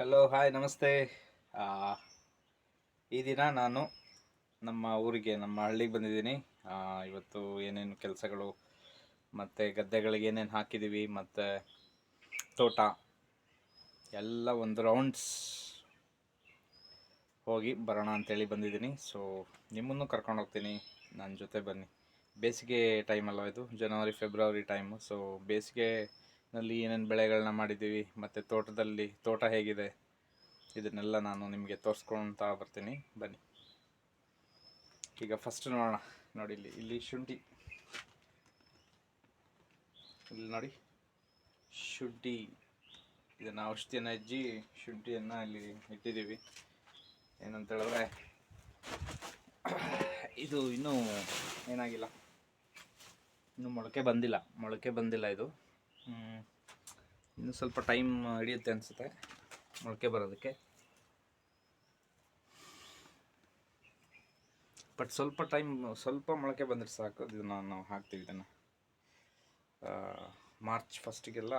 Hello hi ನಮಸ್ತೆ. ಈ ದಿನ ನಾನು ನಮ್ಮ ಊರಿಗೆ, ನಮ್ಮ ಹಳ್ಳಿಗೆ ಬಂದಿದ್ದೀನಿ. ಇವತ್ತು ಏನೇನು ಕೆಲಸಗಳು, ಮತ್ತು ಗದ್ದೆಗಳಿಗೆ ಏನೇನು ಹಾಕಿದ್ದೀವಿ ಮತ್ತು ತೋಟ, ಎಲ್ಲ ಒಂದು ರೌಂಡ್ಸ್ ಹೋಗಿ ಬರೋಣ ಅಂತೇಳಿ ಬಂದಿದ್ದೀನಿ. ಸೊ ನಿಮ್ಮನ್ನು ಕರ್ಕೊಂಡು ಹೋಗ್ತೀನಿ. ನನ್ನ ಜೊತೆ ಬನ್ನಿ. ಬೇಸಿಗೆ ಟೈಮ್ ಅಲ್ವ ಇದು? ಜನವರಿ ಫೆಬ್ರವರಿ ಟೈಮು ಸೊ ಬೇಸಿಗೆನಲ್ಲಿ ಏನೇನು ಬೆಳೆಗಳನ್ನ ಮಾಡಿದ್ದೀವಿ, ಮತ್ತು ತೋಟದಲ್ಲಿ ತೋಟ ಹೇಗಿದೆ, ಇದನ್ನೆಲ್ಲ ನಾನು ನಿಮಗೆ ತೋರಿಸ್ಕೊಳ್ತಾ ಬರ್ತೀನಿ. ಬನ್ನಿ. ಈಗ ಫಸ್ಟ್ ನೋಡೋಣ. ನೋಡಿ ಇಲ್ಲಿ ಇಲ್ಲಿ ಶುಂಠಿ. ಇಲ್ಲಿ ನೋಡಿ. ಶುಂಠಿ. ಇದನ್ನು ಔಷಧಿಯನ್ನು ಹೆಜ್ಜಿ ಶುಂಠಿಯನ್ನು ಇಲ್ಲಿ ಇಟ್ಟಿದ್ದೀವಿ. ಏನಂತ ಹೇಳಿದ್ರೆ, ಇದು ಇನ್ನೂ ಏನಾಗಿಲ್ಲ. ಇನ್ನು ಮೊಳಕೆ ಬಂದಿಲ್ಲ. ಮೊಳಕೆ ಬಂದಿಲ್ಲ ಇದು. ಇನ್ನು ಸ್ವಲ್ಪ ಟೈಮ್ ಹಿಡಿಯುತ್ತೆ ಅನಿಸುತ್ತೆ. ಮೊಳಕೆ ಬರೋದಕ್ಕೆ. ಬಟ್ ಸ್ವಲ್ಪ ಟೈಮ್, ಸ್ವಲ್ಪ ಮೊಳಕೆ ಬಂದರೆ ಸಾಕು. ಇದನ್ನು ನಾವು ಹಾಕ್ತೀವಿ ಇದನ್ನು. ಮಾರ್ಚ್ ಫಸ್ಟಿಗೆಲ್ಲ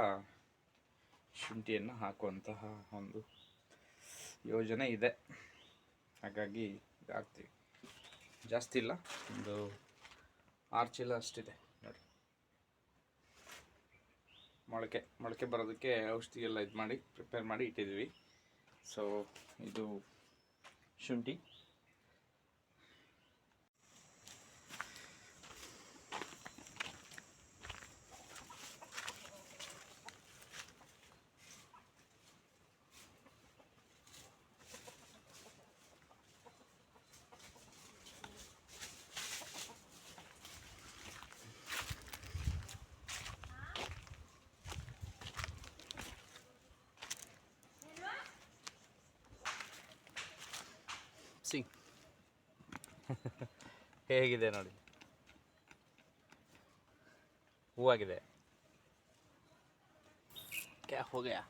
ಶುಂಠಿಯನ್ನು ಹಾಕುವಂತಹ ಒಂದು ಯೋಜನೆ ಇದೆ. ಹಾಗಾಗಿ ಹಾಕ್ತೀವಿ ಜಾಸ್ತಿ ಇಲ್ಲ, ಒಂದು ಆರು ಅಷ್ಟಿದೆ ನೋಡಿ ಮೊಳಕೆ ಮೊಳಕೆ ಬರೋದಕ್ಕೆ ಔಷಧಿ ಎಲ್ಲ ಇದು ಮಾಡಿ ಪ್ರಿಪೇರ್ ಮಾಡಿ ಇಟ್ಟಿದ್ದೀವಿ. ಸೊ ಇದು ಶುಂಠಿ ಸಿ ಹೇಗಿದೆ ನೋಡಿ. ಹೂವಾಗಿದೆ. ಕ್ಯಾ ಹೋಗ್ಯಾ?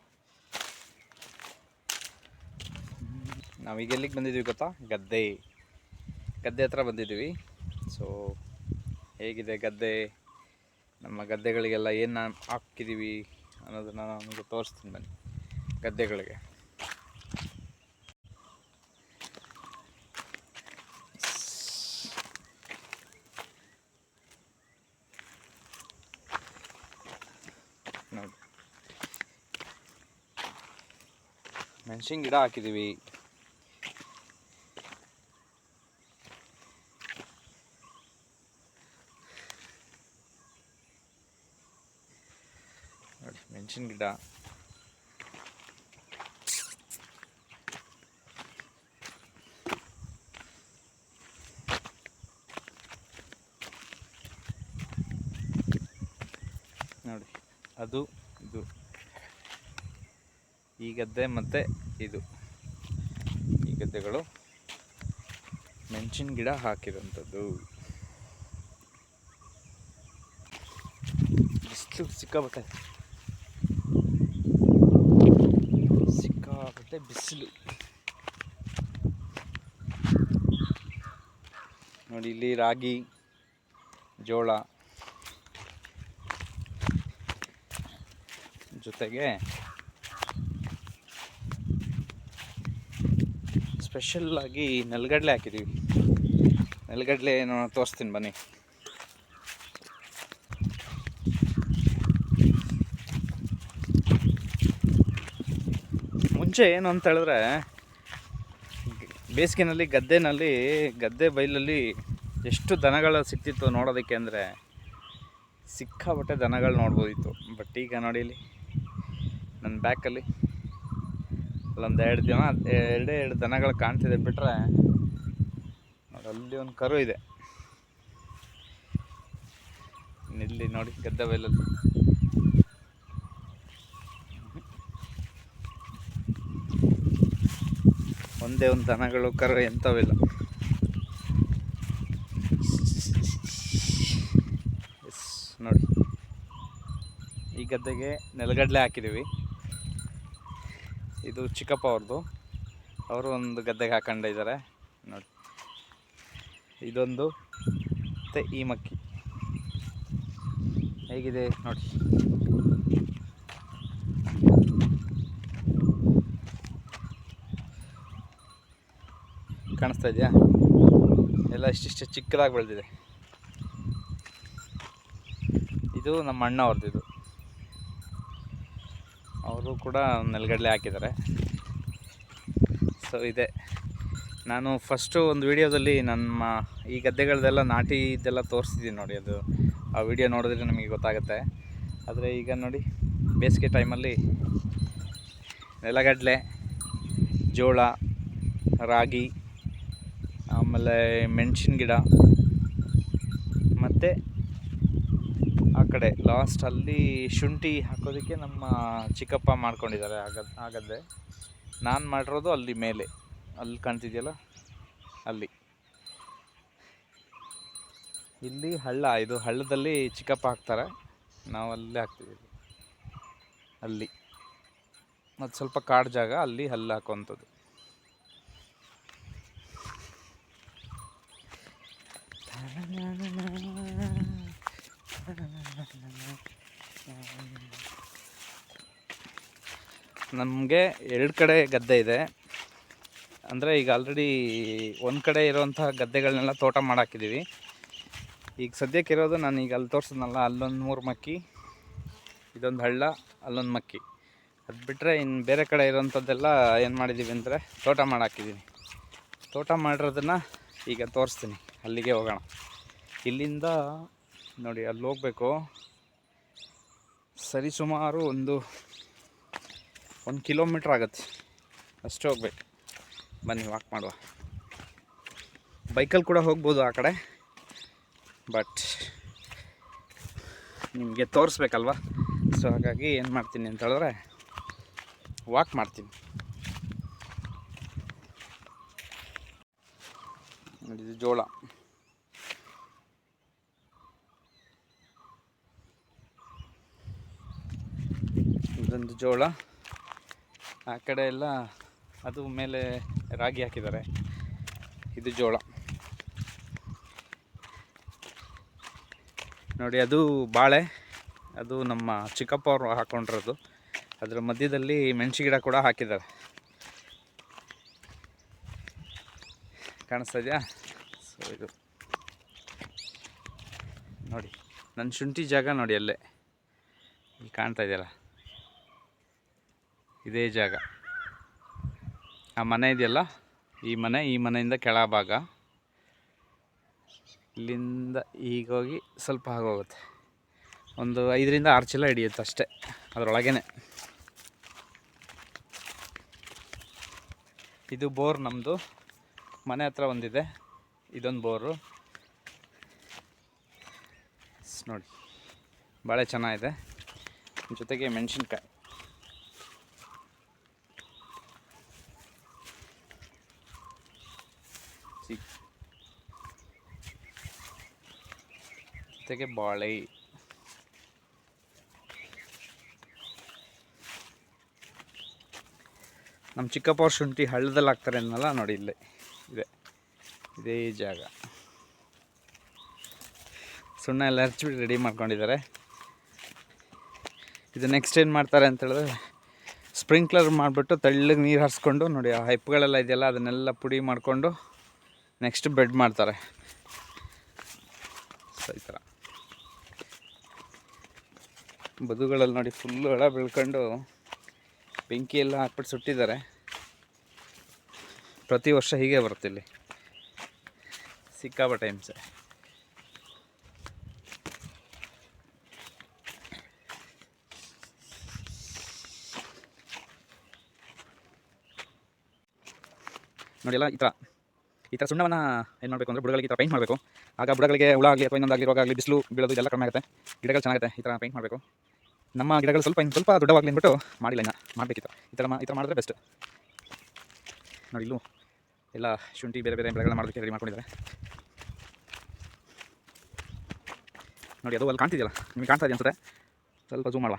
ನಾವೀಗ ಎಲ್ಲಿಗೆ ಬಂದಿದ್ದೀವಿ ಗೊತ್ತಾ? ಗದ್ದೆ. ಗದ್ದೆ ಹತ್ರ ಬಂದಿದ್ದೀವಿ ಸೊ ಹೇಗಿದೆ ಗದ್ದೆ? ನಮ್ಮ ಗದ್ದೆಗಳಿಗೆಲ್ಲ ಏನು ಹಾಕಿದ್ದೀವಿ ಅನ್ನೋದನ್ನು ನಾನು ನಿಮಗೆ ತೋರಿಸ್ತೀನಿ ಬನ್ನಿ. ಗದ್ದೆಗಳಿಗೆ ನೋಡಿ ಮೆಣಸಿನ ಗಿಡ ಹಾಕಿದ್ದೀವಿ ಮೆಣಸಿನ ಗಿಡ. ನೋಡಿ ಅದು ಇದು. ಈ ಗದ್ದೆ ಮತ್ತು ಇದು. ಈ ಗದ್ದೆಗಳು ಮೆಣಸಿನ ಗಿಡ ಹಾಕಿರೋಂಥದ್ದು ಬಿಸಿಲು ಸಿಕ್ಕಾಬಟ್ಟೆ ಸಿಕ್ಕಾಬಟ್ಟೆ ಬಿಸಿಲು. ನೋಡಿ, ಇಲ್ಲಿ ರಾಗಿ, ಜೋಳ ಜೊತೆಗೆ ಸ್ಪೆಷಲ್ ಆಗಿ ನೆಲಗಡಲೆ ಹಾಕಿದ್ದೀವಿ ನೆಲಗಡಲೆ ಏನೋ ತೋರಿಸ್ತೀನಿ ಬನ್ನಿ. ಮುಂಚೆ ಏನು ಅಂತ ಹೇಳಿದ್ರೆ, ಬೇಸಿಗೆನಲ್ಲಿ, ಗದ್ದೆನಲ್ಲಿ, ಗದ್ದೆ ಬೈಲಲ್ಲಿ ಎಷ್ಟು ದನಗಳು ಸಿಕ್ತಿತ್ತು ನೋಡೋದಕ್ಕೆ ಅಂದರೆ ಸಿಕ್ಕಾಪಟ್ಟೆ ದನಗಳು ನೋಡ್ಬೋದಿತ್ತು. ಬಟ್ ಈಗ ನೋಡಿ ನನ್ನ ಬ್ಯಾಕಲ್ಲಿ ಅಲ್ಲೊಂದು ಎರಡು ದಿನ, ಎರಡೇ ಎರಡು ದನಗಳು ಕಾಣ್ತಿದೆ ಬಿಟ್ಟರೆ ಅಲ್ಲಿ ಒಂದು ಕರು ಇದೆ. ಇಲ್ಲಿ ನೋಡಿ ಗದ್ದೆ ಬೈಲಲ್ಲಿ ಒಂದೇ ಒಂದು ದನಗಳು, ಕರು ಎಂಥವಿಲ್ಲ. ನೋಡಿ. ಈ ಗದ್ದೆಗೆ ನೆಲಗಡಲೆ ಹಾಕಿದ್ದೀವಿ. ಇದು ಚಿಕ್ಕಪ್ಪ ಅವ್ರದ್ದು. ಅವರು ಒಂದು ಗದ್ದೆಗೆ ಹಾಕೊಂಡಿದ್ದಾರೆ ನೋಡಿ. ಇದೊಂದು ಮತ್ತೆ ಈ ಮಕ್ಕಿ. ಹೇಗಿದೆ ನೋಡಿ. ಕಾಣಿಸ್ತಾ ಇದೆಯಾ? ಎಲ್ಲ ಇಷ್ಟಿಷ್ಟು ಚಿಕ್ಕದಾಗಿ ಬೆಳೆದಿದೆ. ಇದು ನಮ್ಮ ಅಣ್ಣ ಅವ್ರದ್ದು ಇದು. ಅವರು ಕೂಡ ನೆಲಗಡಲೆ ಹಾಕಿದ್ದಾರೆ. ಸೊ ಇದೆ. ನಾನು ಫಸ್ಟು ಒಂದು ವಿಡಿಯೋದಲ್ಲಿ ನಮ್ಮ ಈ ಗದ್ದೆಗಳದೆಲ್ಲ ನಾಟಿ ಇದೆಲ್ಲ ತೋರಿಸ್ತಿದ್ದೀನಿ ನೋಡಿ, ಅದು ಆ ವಿಡಿಯೋ ನೋಡಿದ್ರೆ ನಮಗೆ ಗೊತ್ತಾಗುತ್ತೆ. ಆದರೆ ಈಗ ನೋಡಿ, ಬೇಸಿಗೆ ಟೈಮಲ್ಲಿ ನೆಲಗಡಲೆ, ಜೋಳ, ರಾಗಿ, ಆಮೇಲೆ ಮೆಣಸಿನ ಗಿಡ, ಮತ್ತು ಕಡೆ. ಲಾಸ್ಟ್ ಅಲ್ಲಿ ಶುಂಠಿ ಹಾಕೋದಕ್ಕೆ ನಮ್ಮ ಚಿಕ್ಕಪ್ಪ ಮಾಡ್ಕೊಂಡಿದ್ದಾರೆ ಆಗ ನಾನು ಮಾಡಿರೋದು ಅಲ್ಲಿ ಮೇಲೆ. ಅಲ್ಲಿ ಕಾಣ್ತಿದೆಯಲ್ಲ? ಅಲ್ಲಿ. ಇಲ್ಲಿ ಹಳ್ಳ, ಇದು ಹಳ್ಳದಲ್ಲಿ ಚಿಕ್ಕಪ್ಪ ಹಾಕ್ತಾರೆ. ನಾವು ಅಲ್ಲೇ ಹಾಕ್ತಿದ್ದೀವಿ. ಅಲ್ಲಿ. ಮತ್ತು ಸ್ವಲ್ಪ ಕಾಡು ಜಾಗ, ಅಲ್ಲಿ ಹಲ್ಲು ಹಾಕುವಂಥದ್ದು. ನಮಗೆ ಎರಡು ಕಡೆ ಗದ್ದೆ ಇದೆ. ಅಂದರೆ ಈಗ ಆಲ್ರೆಡಿ ಒಂದು ಕಡೆ ಇರೋವಂಥ ಗದ್ದೆಗಳನ್ನೆಲ್ಲ ತೋಟ ಮಾಡಾಕಿದ್ದೀವಿ ಈಗ ಸದ್ಯಕ್ಕೆ ಇರೋದು ನಾನು ಈಗ ಅಲ್ಲಿ ತೋರಿಸಿದ್ನಲ್ಲ ಅಲ್ಲೊಂದು ಮೂರು ಮಕ್ಕಿ, ಇದೊಂದು ಹಳ್ಳ, ಅಲ್ಲೊಂದು ಮಕ್ಕಿ. ಅದು ಬಿಟ್ಟರೆ ಇನ್ನು ಬೇರೆ ಕಡೆ ಇರೋಂಥದ್ದೆಲ್ಲ ಏನು ಮಾಡಿದ್ದೀವಿ ಅಂದರೆ ತೋಟ ಮಾಡಾಕಿದ್ದೀನಿ ತೋಟ ಮಾಡಿರೋದನ್ನು ಈಗ ತೋರಿಸ್ತೀನಿ, ಅಲ್ಲಿಗೆ ಹೋಗೋಣ. ಇಲ್ಲಿಂದ ನೋಡಿ, ಅಲ್ಲಿ ಹೋಗಬೇಕು. ಸರಿ ಸುಮಾರು ಒಂದು ಒಂದು ಕಿಲೋಮೀಟ್ರ್ ಆಗುತ್ತೆ. ಅಷ್ಟು ಹೋಗ್ಬೇಕು. ಬನ್ನಿ ವಾಕ್ ಮಾಡುವ. ಬೈಕಲ್ಲಿ ಕೂಡ ಹೋಗ್ಬೋದು ಆ ಕಡೆ. ಬಟ್ ನಿಮಗೆ ತೋರಿಸ್ಬೇಕಲ್ವ? ಸೊ ಹಾಗಾಗಿ ಏನು ಮಾಡ್ತೀನಿ ಅಂತ ಹೇಳಿದ್ರೆ ವಾಕ್ ಮಾಡ್ತೀನಿ. ಇದು ಜೋಳ. ಇದೊಂದು ಜೋಳ. ಆ ಕಡೆ ಎಲ್ಲ ಅದು ಮೇಲೆ ರಾಗಿ ಹಾಕಿದ್ದಾರೆ. ಇದು ಜೋಳ. ನೋಡಿ, ಅದು ಬಾಳೆ, ಅದು ನಮ್ಮ ಚಿಕ್ಕಪ್ಪ ಅವರು ಹಾಕೊಂಡಿರೋದು. ಅದರ ಮಧ್ಯದಲ್ಲಿ ಮೆಣಸು ಗಿಡ ಕೂಡ ಹಾಕಿದ್ದಾರೆ. ಕಾಣಿಸ್ತಾ ಇದೆಯಾ? ಸೊ ಇದು. ನೋಡಿ ನನ್ನ ಶುಂಠಿ ಜಾಗ ನೋಡಿ ಅಲ್ಲೇ. ಇಲ್ಲಿ ಕಾಣ್ತಾ ಇದೆಯಲ್ಲ? ಇದೇ ಜಾಗ. ಆ ಮನೆ ಇದೆಯಲ್ಲ? ಈ ಮನೆ, ಈ ಮನೆಯಿಂದ ಕೆಳಭಾಗ. ಇಲ್ಲಿಂದ ಈಗ ಹೋಗಿ ಸ್ವಲ್ಪ ಆಗೋಗುತ್ತೆ ಒಂದು ಐದರಿಂದ ಆರು ಚೀಲ ಹಿಡಿಯುತ್ತೆ ಅಷ್ಟೇ, ಅದರೊಳಗೇನೆ. ಇದು ಬೋರ್ ನಮ್ಮದು ಮನೆ ಹತ್ರ ಒಂದಿದೆ, ಇದೊಂದು ಬೋರು. ನೋಡಿ ಭಾಳ ಚೆನ್ನಾಗಿದೆ. ಜೊತೆಗೆ ಮೆಣಸಿನ್ಕಾಯಿ ಸಿ- ಜೊತೆಗೆ ಬಾಳೆ. ನಮ್ಮ ಚಿಕ್ಕಪ್ಪ ಅವ್ರ ಶುಂಠಿ ಹಳ್ಳದಲ್ಲಿ ಹಾಕ್ತಾರೆ ಅನ್ನಲ್ಲ ನೋಡಿ ಇಲ್ಲೇ. ಇದೆ. ಇದೇ ಜಾಗ. ಸುಣ್ಣ ಎಲ್ಲ ಹಚ್ಬಿಟ್ಟು ರೆಡಿ ಮಾಡ್ಕೊಂಡಿದ್ದಾರೆ. ಇದು ನೆಕ್ಸ್ಟ್ ಏನು ಮಾಡ್ತಾರೆ ಅಂತ ಹೇಳಿದ್ರೆ ಸ್ಪ್ರಿಂಕ್ಲರ್ ಮಾಡಿಬಿಟ್ಟು ತೆಳ್ಳಗೆ ನೀರು ಹರಿಸ್ಕೊಂಡು ನೋಡಿ, ಆ ಹೈಪ್ಗಳೆಲ್ಲ ಇದೆಯಲ್ಲ, ಅದನ್ನೆಲ್ಲ ಪುಡಿ ಮಾಡಿಕೊಂಡು ನೆಕ್ಸ್ಟ್ ಬೆಡ್ ಮಾಡ್ತಾರೆ ಸೊ ಈ ಥರ ಬದುಗಳಲ್ಲಿ ನೋಡಿ ಫುಲ್ಲು ಹಳ ಬೆಳ್ಕೊಂಡು ಬೆಂಕಿ ಎಲ್ಲ ಹಾಕ್ಬಿಟ್ಟು ಸುಟ್ಟಿದ್ದಾರೆ. ಪ್ರತಿ ವರ್ಷ ಹೀಗೆ ಬರುತ್ತೆ ಇಲ್ಲಿ. ಸಿಕ್ಕಾಪಟ್ಟೆ ಹಿಂಸೆ. ನೋಡಿ ಎಲ್ಲ ಈ ಥರ ಈ ಥರ ಸುಣ್ಣವನ್ನು ಏನು ಮಾಡಬೇಕು ಅಂದರೆ ಬುಡಗಳಿಗೆ ಈ ಥರ ಪೇಂಟ್ ಮಾಡಬೇಕು. ಆಗ ಬುಡಗಳಿಗೆ ಹುಳ ಆಗಲಿ ಅಥವಾ ಇನ್ನೊಂದಾಗಲಿ ರೋಗ ಆಗಲಿ, ಬಿಸಿಲು ಬೀಳೋದು ಇದೆಲ್ಲ ಕಡಿಮೆ ಆಗುತ್ತೆ. ಗಿಡಗಳು ಚೆನ್ನಾಗುತ್ತೆ ಈ ಥರ ಪೇಂಟ್ ಮಾಡಬೇಕು. ನಮ್ಮ ಗಿಡಗಳು ಸ್ವಲ್ಪ ಇನ್ನು ಸ್ವಲ್ಪ ದೊಡ್ಡವಾಗಲಿ ಅಂದ್ಬಿಟ್ಟು ಮಾಡಿಲ್ಲ ಇನ್ನು. ಮಾಡಬೇಕಿತ್ತು. ಈ ಥರ ಈ ಥರ ಮಾಡಿದ್ರೆ ಬೆಸ್ಟ್ ನೋಡಿ ಇಲ್ಲೂ ಎಲ್ಲ ಶುಂಠಿ ಬೇರೆ ಬೇರೆ ಬೆಳೆಗಳನ್ನ ಮಾಡೋದಕ್ಕೆ ರೆಡಿ ಮಾಡ್ಕೊಂಡಿದ್ದಾರೆ. ನೋಡಿ, ಅದು ಅಲ್ಲಿ ಕಾಣ್ತಿದೆಯಲ್ಲ? ನಿಮಗೆ ಕಾಣ್ತಾ ಇದೆ ಅನ್ಸುತ್ತೆ? ಸ್ವಲ್ಪ ಝೂಮ್ ಮಾಡುವ.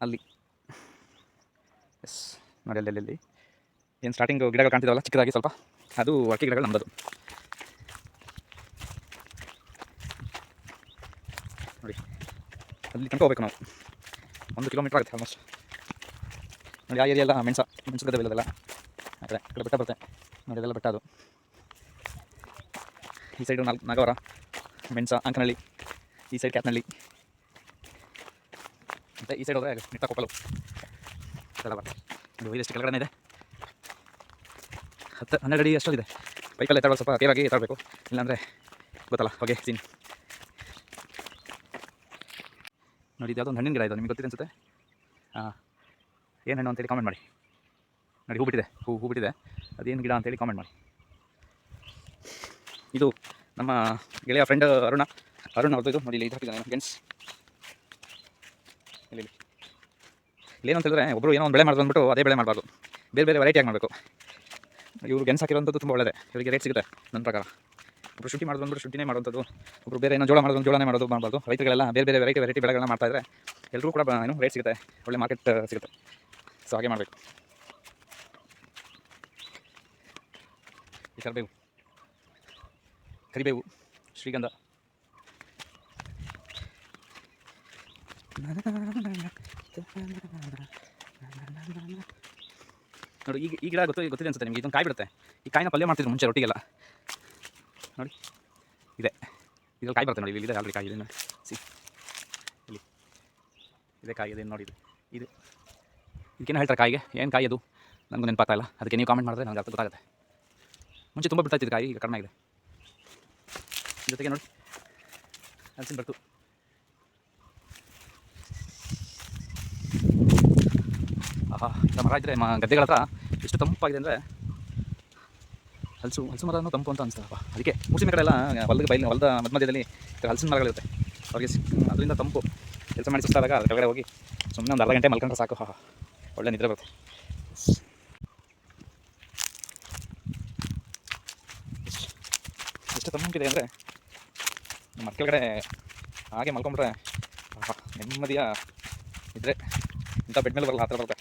ಅಲ್ಲಿ. ಎಸ್ ನೋಡಿ, ಅಲ್ಲಿ ಅಲ್ಲಿ ಅಲ್ಲಿ. ಏನು ಸ್ಟಾರ್ಟಿಂಗ್ ಗಿಡಗಳು ಕಾಣ್ತಿದ್ದಾವಲ್ಲ ಚಿಕ್ಕದಾಗಿ ಸ್ವಲ್ಪ. ಅದು ಅಕ್ಕಿ ಗಿಡಗಳು ನಮ್ಮದು ನೋಡಿ ಅಲ್ಲಿ ತನಕ ಹೋಗ್ಬೇಕು ನಾವು. ಒಂದು ಕಿಲೋಮೀಟ್ರ್ ಆಗುತ್ತೆ ಆಲ್ಮೋಸ್ಟ್ ನೋಡಿ, ಆ ಎಲ್ಲ ಮೆಣಸ, ಮೆಣಸು ಗದ್ದೆ ಬೆಳೆದಲ್ಲ ಆ ಕಡೆ ಬೆಟ್ಟ ಬರುತ್ತೆ. ನೋಡಿ, ಅದೆಲ್ಲ ಬೆಟ್ಟ ಅದು. ಈ ಸೈಡು ನಾಲ್ಕು ನಾಗವರ, ಮೆಣಸ, ಅಂಕನಹಳ್ಳಿ, ಈ ಸೈಡ್ ಕ್ಯಾತ್ನಹಳ್ಳಿ. ಮತ್ತು ಈ ಸೈಡ್ ಹೋದರೆ ನಿಟ್ಟ ಕೊಪ್ಪಲು. ಎಲ್ಲ ಬರ್ತದೆ ಇದು ಎಷ್ಟು ಕೆಳಗಡೆ ಇದೆ. ಹತ್ತು, ಹನ್ನೆರಡು ಅಡಿ ಅಷ್ಟೊಂದಿದೆ. ಬೈಕಲ್ಲಿ ಎತ್ತಾಡೋದು ಸ್ವಲ್ಪ ಕೇರಾಗಿ ಎತ್ತಾಡಬೇಕು. ಇಲ್ಲಾಂದರೆ ಗೊತ್ತಲ್ಲ, ಹೋಗಿ, ಸೀನ್. ನೋಡಿ ಇದು ಯಾವುದೋ ಒಂದು ಹಣ್ಣಿನ ಗಿಡ ಇದು, ನಿಮಗೆ ಗೊತ್ತಿದೆ ಅನ್ಸುತ್ತೆ? ಹಾಂ ಏನು ಹಣ್ಣು ಅಂತೇಳಿ ಕಾಮೆಂಟ್ ಮಾಡಿ. ನೋಡಿ, ಹೂ ಬಿಟ್ಟಿದೆ, ಹೂ ಹೂ ಬಿಟ್ಟಿದೆ. ಅದೇನು ಗಿಡ ಅಂತೇಳಿ ಕಾಮೆಂಟ್ ಮಾಡಿ. ಇದು ನಮ್ಮ ಗೆಳೆಯ ಫ್ರೆಂಡ್ ಅರುಣ. ಅರುಣ್ ಅವ್ರದ್ದು ಇದು. ನೋಡಿ, ಇಲ್ಲಿ ಇದು ಹಾಕಿದ್ದಾನೆ ಗೆಣಸ್ ಇಲ್ಲಿ ಇಲ್ಲಿ. ಅಂತ ಹೇಳಿದ್ರೆ ಒಬ್ಬರು ಏನೋ ಒಂದು ಬೆಳೆ ಮಾಡೋದು ಅಂದ್ಬಿಟ್ಟು ಅದೇ ಬೆಳೆ ಮಾಡಬಾರ್ದು. ಬೇರೆ ಬೇರೆ ವೆರೈಟಿಯಾಗಿ ಮಾಡಬೇಕು. ಇವರು ಗೆಣಸು ಹಾಕಿರೋಂಥದ್ದು ತುಂಬ ಒಳ್ಳೆಯದೇ ಇವರಿಗೆ ರೇಟ್ ಸಿಗುತ್ತೆ ನನ್ನ ಪ್ರಕಾರ. ಒಬ್ಬರು ಶುಂಠಿ ಮಾಡೋದು ಅಂದ್ಬಿಟ್ಟು ಶುಂಠಿನೇ ಮಾಡುವಂಥದ್ದು ಒಬ್ಬರು ಬೇರೆ ಏನೋ ಜೋಳ ಮಾಡೋದು ಜೋಳನೇ ಮಾಡೋದು ಮಾಡಬಾರ್ದು. ರೈತರುಗಳೆಲ್ಲ ಬೇರೆ ಬೇರೆ ವೆರೈಟಿ ವೆರೈಟಿ ಬೆಳೆಗಳನ್ನ ಮಾಡ್ತಾ ಇದ್ರೆ ಎಲ್ಲರೂ ಕೂಡ ಏನು ರೇಟ್ ಸಿಗುತ್ತೆ, ಒಳ್ಳೆ ಮಾರ್ಕೆಟ್ ಸಿಗುತ್ತೆ. ಸೊ ಹಾಗೆ ಮಾಡಬೇಕು. ಈ ಕರಿಬೇವು ಕರಿಬೇವು, ಶ್ರೀಗಂಧ. ನೋಡಿ ಈಗ ಈ ಗಿಡ ಗೊತ್ತು ಗೊತ್ತಿದೆ ಅನ್ಸುತ್ತೆ ನಿಮಗೆ, ಇದೊಂದು ಕಾಯಿ ಬಿಡುತ್ತೆ. ಈ ಕಾಯಿನ ಪಲ್ಯ ಮಾಡ್ತಿದ್ರು ಮುಂಚೆ ರೊಟ್ಟಿಗೆಲ್ಲ. ನೋಡಿ. ಇದೆ. ಇದ್ರಲ್ಲಿ ಕಾಯಿ ಬರುತ್ತೆ ನೋಡಿ, ಇಲ್ಲಿ ಇದೆ ಆಲ್ರೆಡಿ ಕಾಯಿ ಇದೆ, ನೋಡಿ. ಸಿ. ಇಲ್ಲಿ. ಇದೆ ಕಾಯಿ, ಇದೆ ನೋಡಿ ಇದು. ಇದು. ಇದಕ್ಕೇನು ಹೇಳ್ತಾರೆ ಕಾಯಿಗೆ? ಏನು ಕಾಯಿ ಅದು? ನನಗೂ ನೆನಪಾಗ್ತಾ ಇಲ್ಲ. ಅದಕ್ಕೆ ನೀವು ಕಾಮೆಂಟ್ ಮಾಡಿದ್ರೆ ನನಗೆ ಅರ್ಥ ಗೊತ್ತಾಗುತ್ತೆ. ಮುಂಚೆ ತುಂಬ ಬಿಡ್ತಾ ಇತ್ತು ಕಾಯಿ, ಈಗ ಕಡಿಮೆ ಆಗಿದೆ. ಜೊತೆಗೆ ನೋಡಿ. ಹಲಸಿನ ಬರ್ತು. ಆಹಾ ಮರ ಇದ್ದರೆ ಗದ್ದೆಗಳ ಹತ್ರ ಎಷ್ಟು ತಂಪಾಗಿದೆ ಅಂದರೆ ಹಲಸು ಹಲಸು ಮರನೂ ತಂಪು ಅಂತ ಅನಿಸ್ತದಪ್ಪ ಅದಕ್ಕೆ ಮುಸಿನ ಕಡೆ ಎಲ್ಲ ಹೊಲದ ಬೈಲ್ ಹೊಲದ ಮಧ್ಯ ಮಧ್ಯದಲ್ಲಿ ಹಲಸಿನ ಮರಗಳಿರುತ್ತೆ ಅವ್ರಿಗೆ ಅದರಿಂದ ತಂಪು. ಕೆಲಸ ಮಾಡಿ ಸುಸ್ತಾದಾಗ ಅದ್ರ ಕೆಳಗಡೆ ಹೋಗಿ ಸುಮ್ಮನೆ ಒಂದು ಅರ್ಧ ಗಂಟೆ ಮಲ್ಕೊಂಡ್ರೆ ಸಾಕು. ಹಾ ಒಳ್ಳೆ ನಿದ್ರೆ ಬರುತ್ತೆ. ಎಷ್ಟು- ತಂಪಿದೆ ಅಂದರೆ ಮರ ಕೆಳಗಡೆ ಹಾಗೆ ಮಲ್ಕೊಂಡ್ರೆ ನೆಮ್ಮದಿಯ ಇದ್ರೆ ಇಂಥ ಬೆಡ್ ಮೇಲೆ ಬರಲ್ಲ, ಆ ಥರ ಬರುತ್ತೆ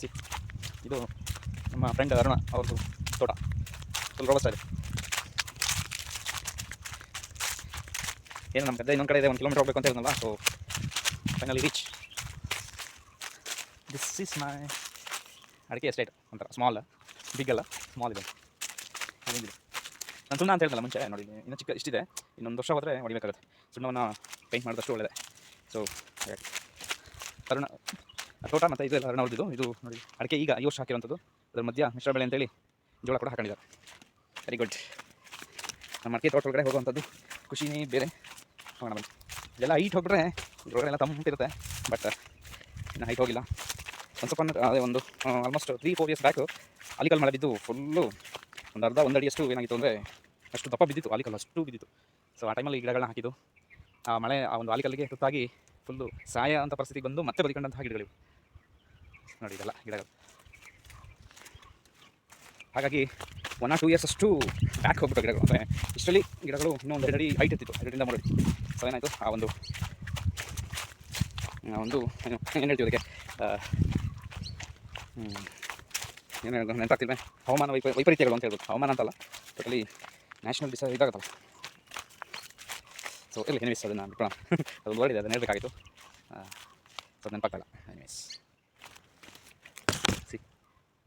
ಸಿ ಇದು ನಮ್ಮ ಫ್ರೆಂಡ್ ಅರುಣ ಅವ್ರದ್ದು ತೋಟ. ಸ್ವಲ್ಪ ರೋಡ್ ಇದೆ. ಏನು ನಮ್ಮ ಗದ್ದೆ ಇನ್ನೊಂದು ಕಡೆ ಇದೆ, ಒಂದು ಕಿಲೋಮೀಟರ್ ಹೋಗ್ಬೇಕು ಅಂತ ಹೇಳಿದ್ನಲ್ಲ so finally reach this is my adike estate ಒಂಥರ ಸ್ಮಾಲ್ ಬಿಗ್ ಅಲ್ಲ ಸ್ಮಾಲ್ ಇದೆ. ನಾನು ಸುಣ್ಣ ಅಂತ ಹೇಳಿದ್ನಲ್ಲ ಮುಂಚೆ, ನೋಡಿ, ಇನ್ನೂ ಚಿಕ್ಕ ಇಷ್ಟಿದೆ. ಇನ್ನೊಂದು ವರ್ಷ ಹೋದರೆ ಹೊಡಿಬೇಕಾಗುತ್ತೆ. ಸುಣ್ಣವನ್ನು ಪೇಂಟ್ ಮಾಡಿದಷ್ಟು ಒಳ್ಳೆಯದೆ ಸೊ ಅರುಣ, ತೋಟ ಮತ್ತು ಇದು ಅರುಣ ಹೊಡೆದಿದ್ದು ಇದು ನೋಡಿ, ಅಡಿಕೆ ಈಗ ಈ ವರ್ಷ ಹಾಕಿರೋಂಥದ್ದು ಅದ್ರ ಮಧ್ಯ ಮಿಶ್ರ ಬೆಳೆ ಅಂತೇಳಿ ಜೋಳ ಕೂಡ ಹಾಕೊಂಡಿದ್ದಾರೆ. ವೆರಿ ಗುಡ್ ನಮ್ಮ ಮಡಿಕೆ ತೋಟ ಒಳಗಡೆ ಹೋಗುವಂಥದ್ದು ಖುಷಿನೇ ಬೇರೆ. ಹೋಗೋಣ ಬನ್ನಿ. ಇದೆಲ್ಲ ಹೈಟ್ ಹೋಗ್ಬಿಟ್ರೆ ಜೋಳಗಳೆಲ್ಲ ಎಲ್ಲ ತಂಪಿರುತ್ತೆ ಬಟ್ ಇನ್ನು ಹೈಟ್ ಹೋಗಿಲ್ಲ. ಒಂದು ಸ್ವಲ್ಪ ಅದೇ ಒಂದು almost three four years back ಅಲಿಕಲ್ ಮಳೆ ಬಿದ್ದು ಫುಲ್ಲು ಒಂದು ಅರ್ಧ, ಒಂದು ಅಡಿಯಷ್ಟು ಏನಾಗಿತ್ತು ಅಂದರೆ ಅಷ್ಟು ದಪ್ಪ ಬಿದ್ದಿತ್ತು ಆಲಿಕಲ್ ಅಷ್ಟು ಬಿದ್ದಿತ್ತು. ಸೊ ಆ ಟೈಮಲ್ಲಿ ಗಿಡಗಳನ್ನ ಹಾಕಿದ್ದು. ಆ ಮಳೆ, ಆ ಒಂದು ಆಲಿಕಲ್ಗೆ ತುತ್ತಾಗಿ ಫುಲ್ಲು ಸಾಯ ಅಂತ ಪರಿಸ್ಥಿತಿಗೆ ಬಂದು ಮತ್ತೆ ಬದುಕೊಂಡಂತಹ ಗಿಡಗಳಿವೆ. ನೋಡಿ, ಇದೆಲ್ಲ ಗಿಡಗಳು. ಹಾಗಾಗಿ ಒನ್ ಆರ್ ಟೂ ಇಯರ್ಸ್ ಅಷ್ಟು ಬ್ಯಾಕ್ ಹೋಗ್ಬಿಟ್ಟು ಗಿಡಗಳು. ಅಂದರೆ ಇಷ್ಟರಲ್ಲಿ ಗಿಡಗಳು ಇನ್ನೂ ಎರಡು ಅಡಿ ಹೈಟ್ ಇರ್ತಿತ್ತು. ಎರಡರಿಂದ ಮೂರು ಸೊ ಏನಾಯಿತು? ಆ ಒಂದು ಒಂದು, ಏನು ಹೇಳ್ತೀವಿ ಅದಕ್ಕೆ? ಏನು ಹೇಳೋದು ನೆನಪಾಗ್ತಿಲ್ಲ ಹವಾಮಾನ ವೈಪ, ವೈಪರೀತ್ಯಗಳು ಅಂತ ಹೇಳ್ಬೋದು ಹವಾಮಾನ ಅಂತಲ್ಲ ಟೋಟಲಿ ನ್ಯಾಷನಲ್ ಡಿಸ ಇದಾಗುತ್ತಲ್ಲ. ಸೊ ಇಲ್ಲ ಎನಿವೇಸ್ ಅದನ್ನು ಅದು ವರ್ಡ್ ಅದನ್ನು ಹೇಳ್ಬೇಕಾಗಿತ್ತು. ಸೊ ನೆನಪಾಗಲ್ಲ ಎನಿವೇಸ್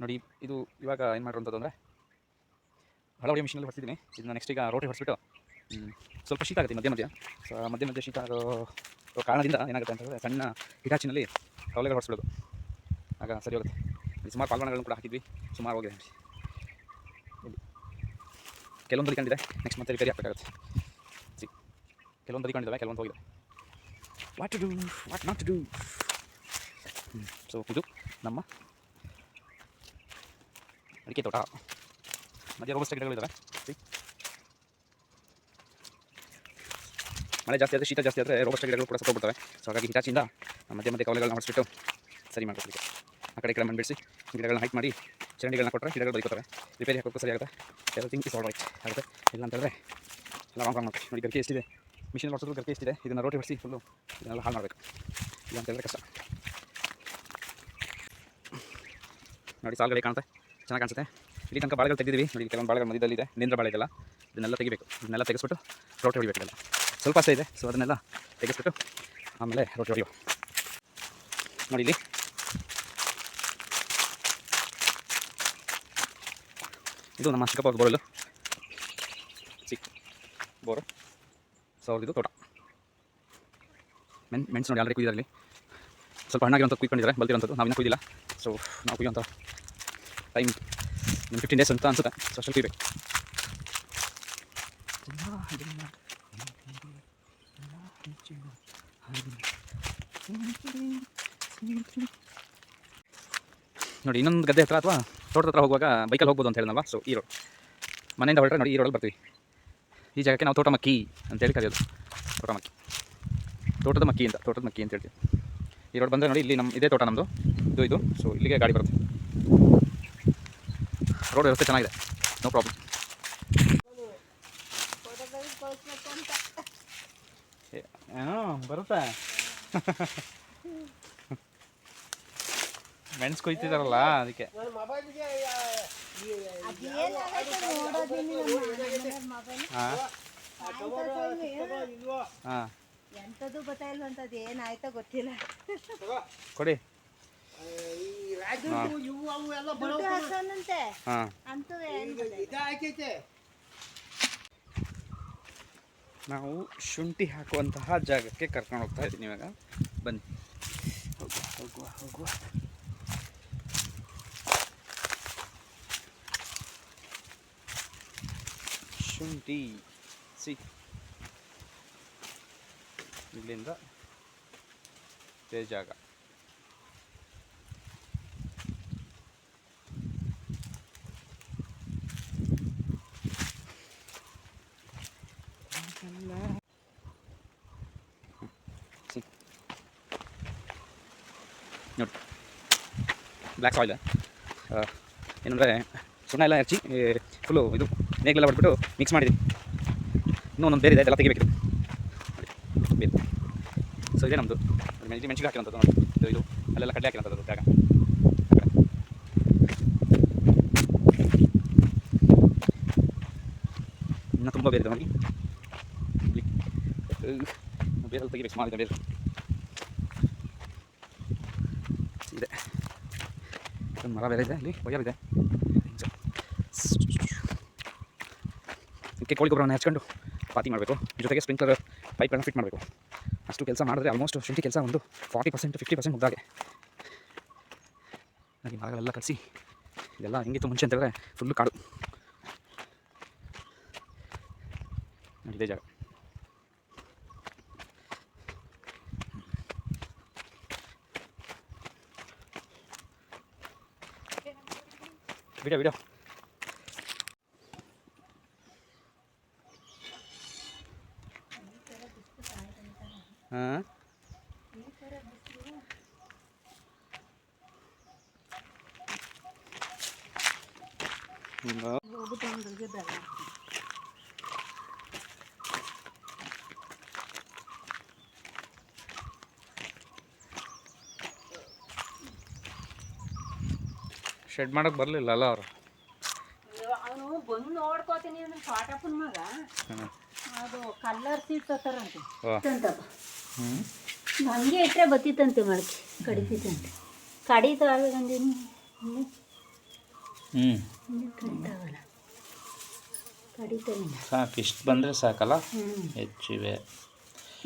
ನೋಡಿ, ಇದು ಇವಾಗ ಏನು ಮಾಡಿರೋಂಥದ್ದು ಅಂದರೆ ಹಳವಡಿ ಮಿಷಿನಲ್ಲಿ ಹೊಡ್ತಿದ್ದೀನಿ ಇದನ್ನ ನೆಕ್ಸ್ಟ್ ಈಗ ರೋಟಿ ಹೊಡಿಸ್ಬಿಟ್ಟು ಸ್ವಲ್ಪ ಶೀತ ಆಗುತ್ತೆ ಮಧ್ಯ ಮಧ್ಯ. ಸೊ ಮಧ್ಯ ಮಧ್ಯ ಶೀತ ಆಗೋ ಕಾರಣದಿಂದ ಏನಾಗುತ್ತೆ ಅಂತಂದರೆ ಸಣ್ಣ ಹಿಟಾಚಿನಲ್ಲಿ ಕವಲೆಗಳು ಹೊಡಿಸ್ಬಿಡೋದು. ಆಗ ಸರಿ ಹೋಗುತ್ತೆ. ಸುಮಾರು ಪಾಲ್ಗೊಣಗಳನ್ನು ಕೂಡ ಹಾಕಿದ್ವಿ. ಸುಮಾರು ಹೋಗಿದೆ. ಕೆಲವೊಂದು ಬದಿಕೊಂಡಿದೆ ನೆಕ್ಸ್ಟ್ ಮತ್ತೆ ರಿಪೇರಿ ಹಾಕಬೇಕಾಗುತ್ತೆ. ಸಿ ಕೆಲವೊಂದು ಬದಿಕೊಂಡಿದ್ದಾವೆ ಕೆಲವೊಂದು ಹೋಗಿದೆ. What to do what not to do so ಇದು ನಮ್ಮ ಅಡಿಕೆ ತೋಟ. ಮಧ್ಯ ರೋಬಸ್ಟ ಗಿಡಗಳಿದ್ದಾವೆ ಮಳೆ ಜಾಸ್ತಿ ಆದರೆ ಶೀತ ಜಾಸ್ತಿ ಆದರೆ ರೋಬಸ್ಟ ಗಿಡಗಳು ಕೂಡ ಸತ್ತೋಗ್ಬಿಡ್ತವೆ. ಸೊ ಹಾಗಾಗಿ ಹಿಟಾಚಿಂದ ಮಧ್ಯೆ ಮಧ್ಯೆ ಕವಲೆಗಳನ್ನ ಹೊಡಿಸ್ಬಿಟ್ಟು ಸರಿ ಮಾಡ್ಕೊಡ್ಲಿಕ್ಕೆ. ಆ ಕಡೆ ಕಡೆ ಮಣ್ಣು ಗಿಡಗಳನ್ನ ಹೈಟ್ ಮಾಡಿ ಚರಂಡಿಗಳನ್ನ ಕೊಟ್ಟರೆ ಗಿಡಗಳು ಬದುಕೋತವೆ ರಿಪೇರಿ ಹಾಕೋಕ್ಕೂ ಸರಿ ಆಗುತ್ತೆ. ತಿಂಗ್ ಇಸ್ ಆಲ್ ರೈಟ್ ಆಗುತ್ತೆ. ಇಲ್ಲ ಅಂತ ಹೇಳಿದ್ರೆ ಎಲ್ಲ ರಾಂಗ್ ಮಾಡಿ ಮಾಡ್ತೀವಿ ನೋಡಿ ಗರಿಕೆ ಎಷ್ಟಿದೆ. ಮಿಷಿನ್ ಮಾಡಿಸೋದು ಗರಿಕೆ ಎಷ್ಟಿದೆ. ಇದನ್ನು ರೋಟಿ ಹೊಡಿಸಿ ಫುಲ್ಲು ಇದನ್ನೆಲ್ಲ ಹಾಳು ಮಾಡಬೇಕು. ಇಲ್ಲ ಅಂತ ಹೇಳಿದ್ರೆ ಕಷ್ಟ. ನೋಡಿ ಸಾಲ್ಗಳಿಗೆ ಕಾಣುತ್ತೆ ಚೆನ್ನಾಗಿ ಕಾಣಿಸುತ್ತೆ. ಇಲ್ಲಿ ತನಕ ಬಾಳೆಗಳು ತೆಗೆದಿದ್ದೀವಿ ನೋಡಿ ಕೆಲವೊಂದು ಬಾಳೆಗಳು ಮಧ್ಯದಲ್ಲಿ ಇದೆ ನೇಂದ್ರ ಬಾಳೆ ಇದೆಲ್ಲ ಇದನ್ನೆಲ್ಲ ತೆಗಿಬೇಕು. ಇದನ್ನೆಲ್ಲ ತೆಗೆಸ್ಬಿಟ್ಟು ರೋಟಿ ಹೊಡಿಬೇಕಲ್ಲ ಸ್ವಲ್ಪ ಅಷ್ಟೇ ಇದೆ. ಸೊ, ಅದನ್ನೆಲ್ಲ ತೆಗೆಸ್ಬಿಟ್ಟು ಆಮೇಲೆ ರೋಟಿ ಹೊಡಿಯುವ. ನೋಡಿ, ಇಲ್ಲಿ. ಇದು ನಮ್ಮ ಚಿಕ್ಕಪ್ಪ ಬೋರಲು ಚಿಕ್ಕ ಬೋರು. ಸೊ ಅವ್ರದ್ದು ತೋಟ. ಮೆನ್, ಮೆಣಸು ನೋಡಿ, ಆಲ್ರೆಡಿ ಕುಯ್ದಿರಲ್ಲಿ ಸ್ವಲ್ಪ ಹಣ್ಣಾಗಿರೋಂಥದ್ದು ಕುಯ್ಕೊಂಡಿದ್ದಾರೆ. ಬಲ್ತಿರೋಂಥದ್ದು ನಾವು ಇನ್ನೂ ಕುಯ್ದಿಲ್ಲ. ಸೊ, ನಾವು ಕುಯ್ಯೋಂಥ ಟೈಮ್ ಒಂದು ಫಿಫ್ಟೀನ್ ಡೇಸ್ ಅಂತ ಅನ್ಸುತ್ತೆ. ಸೊ ಅಷ್ಟು ಕುಯ್ಬೇಕು ನೋಡಿ, ಇನ್ನೊಂದು ಗದ್ದೆ ಹತ್ರ ಅಥವಾ ತೋಟದ ಹತ್ರ ಹೋಗುವಾಗ ಬೈಕಲ್ಲಿ ಹೋಗ್ಬೋದು ಅಂತ ಹೇಳಿದ್ನಲ್ವಾ? ಸೊ ಈ ರೋಡ್ ಮನೆಯಿಂದ ಹೊರಟ್ರೆ ನೋಡಿ, ಈ ರೋಡಲ್ಲಿ ಬರ್ತೀವಿ. ಈ ಜಾಗಕ್ಕೆ ನಾವು ತೋಟ ಮಕ್ಕಿ ಅಂತೇಳಿ ಕರೆಯೋದು. ತೋಟ ಮಕ್ಕಿ ತೋಟದ ಮಕ್ಕಿ ಅಂತ, ತೋಟದ ಮಕ್ಕಿ ಅಂತ ಹೇಳ್ತೀವಿ. ಈ ರೋಡ್ ಬಂದರೆ ನೋಡಿ, ಇಲ್ಲಿ ನಮ್ಮ ಇದೇ ತೋಟ ನಮ್ಮದು ಇದು ಇದು. ಸೊ ಇಲ್ಲಿಗೆ ಗಾಡಿ ಬರುತ್ತೆ. ರೋಡ್ ವ್ಯವಸ್ಥೆ ಚೆನ್ನಾಗಿದೆ. ನೋ ಪ್ರಾಬ್ಲಮ್ ಬರುತ್ತೆ. ಮೆಣಸು ಕೊಯ್ತಿದಾರಲ್ಲ ಅದಕ್ಕೆ. ಹಾಂ ಹಾಂ ಎಂಥದ್ದು ಗೊತ್ತಾಯಿಲ್ವಂತದ್ದು ಏನಾಯ್ತೋ ಗೊತ್ತಿಲ್ಲ. ಕೊಡಿ. ನಾವು ಶುಂಠಿ ಹಾಕುವಂತಹ ಜಾಗಕ್ಕೆ ಕರ್ಕೊಂಡು ಹೋಗ್ತಾ ಇದ್ದೀನಿ ಇವಾಗ. ಬನ್ನಿ. ಹೋಗುವ ಹೋಗುವ ಹೋಗುವ. ಶುಂಠಿ ಸಿ. ಇಲ್ಲಿಂದ ಇದೇ ಜಾಗ ಸಿ ನೋಡಿ ಬ್ಲ್ಯಾಕ್ ಸಾಯಿಲ್ ಏನಂದರೆ ಸುಣ್ಣ ಎಲ್ಲ ಹಚ್ಚಿ ಫುಲ್ಲು ಇದು ನೇಗಿಲೆಲ್ಲ ಹೊಡ್ಬಿಟ್ಟು ಮಿಕ್ಸ್ ಮಾಡಿದ್ದೀನಿ ಇನ್ನೂ ಒಂದೊಂದು ಬೇರೆ ಇದೆ, ಅದೆಲ್ಲ ತೆಗಿಬೇಕು ಬೇರೆ ಸೊ ಇದೇ ನಮ್ಮದು ಮೆಣಸಿ ಮೆಣಸಿಗೆ ಹಾಕಿರೋಂಥದ್ದು ನೋಡಿ. ಇದು ಅಲ್ಲೆಲ್ಲ ಕಡಲೆ ಹಾಕಿರೋಂಥದ್ದು ಜಾಗ. ಇನ್ನೂ ತುಂಬ ಬೇರೆ ಇದೆ ನೋಡಿ. ಬೇರೆಲ್ಲ ಬೇರೆ ತೆಗಿಬೇಕು ಮಾಡಿದೆ ಬೇರೆ ಇದೆ ಒಂದು ಮರ ಬೇರೆ ಇದೆ ಅಲ್ಲಿ ಇದೆ. ಇದಕ್ಕೆ ಕೋಳಿ ಗೊಬ್ಬರವನ್ನು ಹಚ್ಕೊಂಡು ಪಾತಿ ಮಾಡಬೇಕು. ಜೊತೆಗೆ ಸ್ಪ್ರಿಂಕ್ಲರ್ ಪೈಪ್ಗಳನ್ನ ಫಿಟ್ ಮಾಡಬೇಕು. ಅಷ್ಟು ಕೆಲಸ ಮಾಡಿದ್ರೆ ಆಲ್ಮೋಸ್ಟ್ ಶುಂಠಿ ಕೆಲಸ ಒಂದು ಫಾರ್ಟಿ ಪರ್ಸೆಂಟ್ ಫಿಫ್ಟಿ ಪರ್ಸೆಂಟ್ ಮುಗ್ದಾಗೆ. ನನಗೆ ಮರಗಳೆಲ್ಲ ಕಳಿಸಿ ಇದೆಲ್ಲ ಹೆಂಗಿತ್ತು ಮುಂಚೆ ಅಂತ ಹೇಳಿದ್ರೆ ಫುಲ್ಲು ಕಾಡು. ನೋಡಿ ಇದೇ ಜಾಗ. ವಿಡಿಯೋ ವಿಡಿಯೋ ಹಾಂ ಹೋಗ್ಬಿಟ್ಟು ಶೆಡ್ ಮಾಡಕ್ಕೆ ಬರಲಿಲ್ಲ ಅಲ್ಲ ಅವರು ಅವನು ಬಂದು ನೋಡ್ಕೋತೀನಿ ಅಂದ್ರೆ ಪಾಟಪ್ಪನ ಮಗ. ಅದು ಕಲ್ಲರ್ ತಂತಪ್ಪ ಹ್ಞೂ ಹಂಗೆ ಇಟ್ಟರೆ ಬತ್ತಿತ್ತಂತೆ ಮಳಕೆ ಕಡಿತಿತ್ತಂತೆ. ಕಡಿತಾಗಂದಿನಿ ಹ್ಞೂ ಕಡಿತಾವಲ್ಲ ಕಡಿತಾನೆ ಸಾಕು ಇಷ್ಟು ಬಂದರೆ ಸಾಕಲ್ಲ? ಹೆಚ್ಚಿವೆ.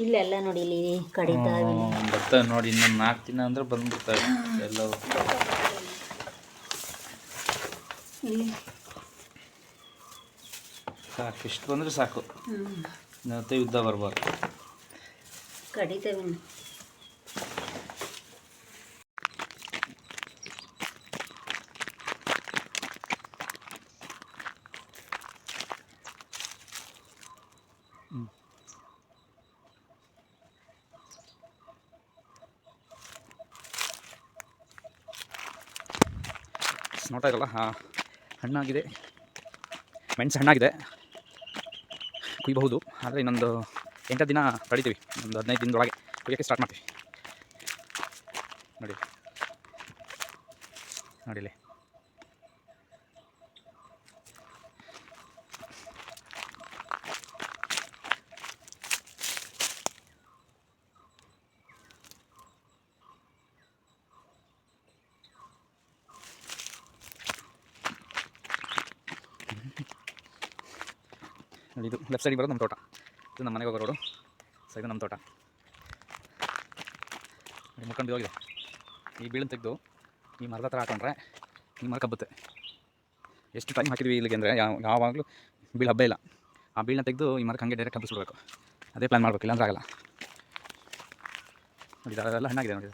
ಇಲ್ಲೆಲ್ಲ ನೋಡಿ ಇಲ್ಲಿ ಕಡಿತಾ ಬರ್ತವೆ ನೋಡಿ ಇನ್ನೊಂದು ನಾಲ್ಕು ದಿನ ಅಂದ್ರೆ ಬಂದ್ಬಿಡ್ತಾವೆ. ಎಲ್ಲವೂ. ಸಾಕು ಇಷ್ಟು ಬಂದರೆ ಸಾಕು. ಮತ್ತೆ ಯುದ್ಧ ಬರಬಾರ್ದು ಕಡಿತೇವೆ ಇರಲ್ಲ ಹಾಂ. ಹಣ್ಣಾಗಿದೆ. ಮೆಣಸು ಹಣ್ಣಾಗಿದೆ. ಕುಯ್ಯಬಹುದು ಆದರೆ ಇನ್ನೊಂದು ಎಂಟು ದಿನ ಕಳಿತೀವಿ. ಒಂದು ಹದಿನೈದು ದಿನದೊಳಗೆ ಕುಯ್ಯೋಕ್ಕೆ ಸ್ಟಾರ್ಟ್ ಮಾಡ್ತೀವಿ. ನೋಡಿ. ನೋಡಿ ಇದು ಲೆಫ್ಟ್ ಸೈಡಿಗೆ ಬರೋದು ನಮ್ಮ ತೋಟ. ಇದು ನಮ್ಮ ಮನೆಗೆ ಹೋಗೋ ರೋಡು ಸೊ ಇದು ನಮ್ಮ ತೋಟ. ಮುಖಂಡು ಹೋಗಿದೆ ಈ ಬೀಳನ್ನು ತೆಗೆದು ಈ ಮರದ ಹತ್ರ ಹಾಕೊಂಡ್ರೆ ಈ ಮರ ಕಬ್ಬುತ್ತೆ. ಎಷ್ಟು ಟೈಮ್ ಹಾಕಿದ್ವಿ ಇಲ್ಲಿಗೆ ಅಂದರೆ ಯಾವ ಯಾವಾಗಲೂ ಬೀಳು ಹಬ್ಬ ಇಲ್ಲ. ಆ ಬೀಳನ್ನ ತೆಗೆದು ಈ ಮರಕ್ಕೆ ಹಂಗೆ ಡೈರೆಕ್ಟ್ ಹಬ್ಬಿಸ್ಬಿಡ್ಬೇಕು ಅದೇ ಪ್ಲ್ಯಾನ್ ಮಾಡಬೇಕು, ಇಲ್ಲಾಂದ್ರೆ ಆಗಲ್ಲ. ನೋಡಿ ಅದೆಲ್ಲ ಹಣ್ಣಾಗಿದೆ ನೋಡಿ.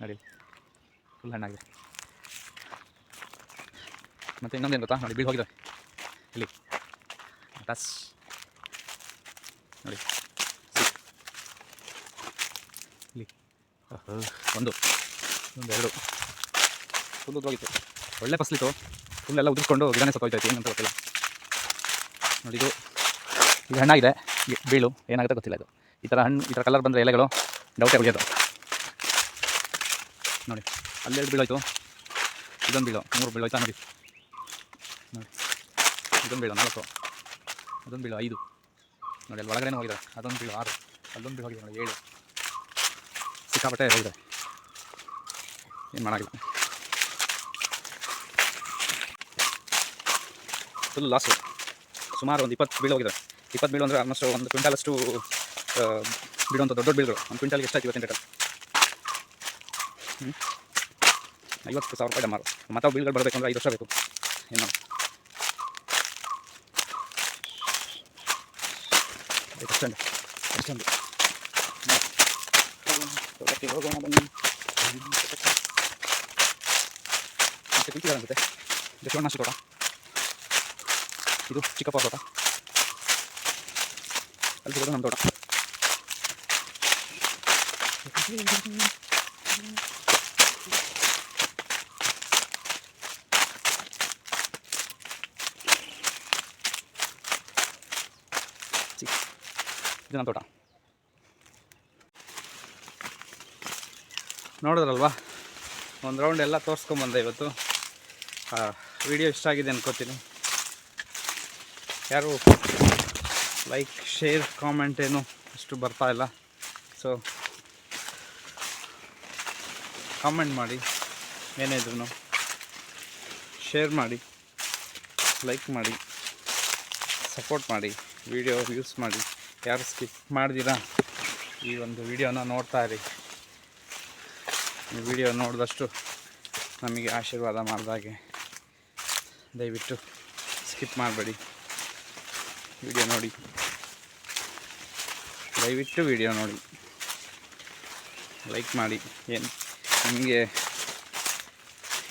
ನೋಡಿ ಫುಲ್ ಹಣ್ಣಾಗಿದೆ. ಮತ್ತು ಇನ್ನೊಂದೇನು ಗೊತ್ತಾ? ನೋಡಿ ಬೀಳು ಹೋಗಿದೆ ಟಸ್ ನೋಡಿ. ಇಲ್ಲಿ. ಒಂದು ಒಂದು ಎರಡು. ಫುಲ್ ಉದ್ರೋಗಿತ್ತು ಒಳ್ಳೆ ಫಸ್ಲಿತ್ತು ಫುಲ್ ಎಲ್ಲ ಉದುರ್ಕೊಂಡು ಗಿಡನೇ ಸತ್ತೋಯ್ತೈತೆ ಏನಂತ ಗೊತ್ತಿಲ್ಲ. ನೋಡಿ ಇದು. ಇದು ಹಣ್ಣಾಗಿದೆ. ಬೀಳು. ಏನಾಗುತ್ತೆ ಗೊತ್ತಿಲ್ಲ ಇದು. ಈ ಥರ ಹಣ್ಣು ಈ ಥರ ಕಲರ್ ಬಂದರೆ ಎಲೆಗಳು ಡೌಟೇ ಉಳಿಯೋದು. ನೋಡಿ. ಅಲ್ಲೆರಡು ಬೀಳೋಯ್ತು. ಇದೊಂದು ಬೀಳು. ಮೂರು ಬೀಳೋಯ್ತಾ ನೋಡಿ. ನೋಡಿ. ಇದೊಂದು ಬೀಳು. ನಾಲ್ಕು. ಅದೊಂದು ಬೀಳು ಐದು. ನೋಡಿ, ಅಲ್ಲಿ ಒಳಗಡೆ ಹೋಗಿದ್ದಾರೆ. ಅದೊಂದು ಬೀಳು ಆರು. ಅಲ್ಲೊಂದು ಬೀಳು ಹೋಗಿದೆ ನೋಡಿ, ಏಳು. ಸಿಕ್ಕಾಪಟ್ಟೆ ಹೋಗಿದೆ. ಏನು ಮಾಡೋಂಗಿಲ್ಲ. ಫುಲ್ ಲಾಸು ಸುಮಾರು ಒಂದು ಇಪ್ಪತ್ತು ಬೀಳು ಹೋಗಿದೆ ಇಪ್ಪತ್ತು ಬೀಳು ಅಂದರೆ ಆಲ್ಮೋಸ್ಟ್ ಒಂದು ಕ್ವಿಂಟಲಷ್ಟು ಬಿಡುವಂಥ ದೊಡ್ಡ ದೊಡ್ಡ ಬೀಳುಗಳು. ಒಂದು ಕ್ವಿಂಟಲ್ಗೆ ಎಷ್ಟು ಇವತ್ತಿನ ರೇಟಲ್ಲಿ ಐವತ್ತು ಸಾವಿರ ರೂಪಾಯಿ ಮಾರು ಮತ್ತೆ ಬೀಳುಗಳು ಬರಬೇಕು ಅಂದರೆ ಐದು ವರ್ಷ ಬೇಕು. ಏನು ಮಾಡಿ ಅಷ್ಟೊಂದು ಅಷ್ಟೊಂದು ತೋಟಕ್ಕೆ ಹೋಗೋಣ ಬನ್ನಿ ಮತ್ತೆ ಕುಂತಿದ್ದಾರೆ ಅನ್ಸುತ್ತೆ ಇದು ಶಿವಣ್ಣಾಶಿ ತೋಟ ಇದು ಚಿಕ್ಕಪ್ಪ ತೋಟ ಅಲ್ಲಿ ಸಿಗೋದು ನಮ್ಮ ತೋಟ ಇದು ನಮ್ಮ ತೋಟ ನೋಡಿದ್ರಲ್ವಾ? ಒಂದು ರೌಂಡ್ ಎಲ್ಲ ತೋರಿಸ್ಕೊಂಬಂದೆ ಇವತ್ತು. ವಿಡಿಯೋ ಇಷ್ಟ ಆಗಿದೆ ಅನ್ಕೋತೀನಿ. ಯಾರು ಲೈಕ್ ಶೇರ್ ಕಾಮೆಂಟ್ ಏನು ಅಷ್ಟು ಬರ್ತಾ ಇಲ್ಲ. ಸೊ ಕಾಮೆಂಟ್ ಮಾಡಿ ಏನೇ ಶೇರ್ ಮಾಡಿ ಲೈಕ್ ಮಾಡಿ ಸಪೋರ್ಟ್ ಮಾಡಿ ವಿಡಿಯೋ ಯೂಸ್ ಮಾಡಿ. ಯಾರು ಸ್ಕಿಪ್ ಮಾಡ್ದಿರಾ ಈ ಒಂದು ವಿಡಿಯೋನ ನೋಡ್ತಾ ಇರಿ. ಈ ವಿಡಿಯೋ ನೋಡಿದಷ್ಟು ನಮಗೆ ಆಶೀರ್ವಾದ ಮಾಡಿದಾಗೆ ದಯವಿಟ್ಟು ಸ್ಕಿಪ್ ಮಾಡಬೇಡಿ. ವಿಡಿಯೋ ನೋಡಿ. ದಯವಿಟ್ಟು ವಿಡಿಯೋ ನೋಡಿ. ಲೈಕ್ ಮಾಡಿ. ಏನು ನಿಮಗೆ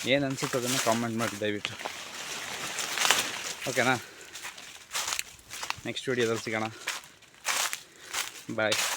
ಏನು ಅನಿಸುತ್ತೆ ಅದನ್ನು ಕಾಮೆಂಟ್ ಮಾಡಿ ದಯವಿಟ್ಟು. ಓಕೆನಾ ನೆಕ್ಸ್ಟ್ ವಿಡಿಯೋದಲ್ಲಿ ಸಿಗೋಣ. Bye.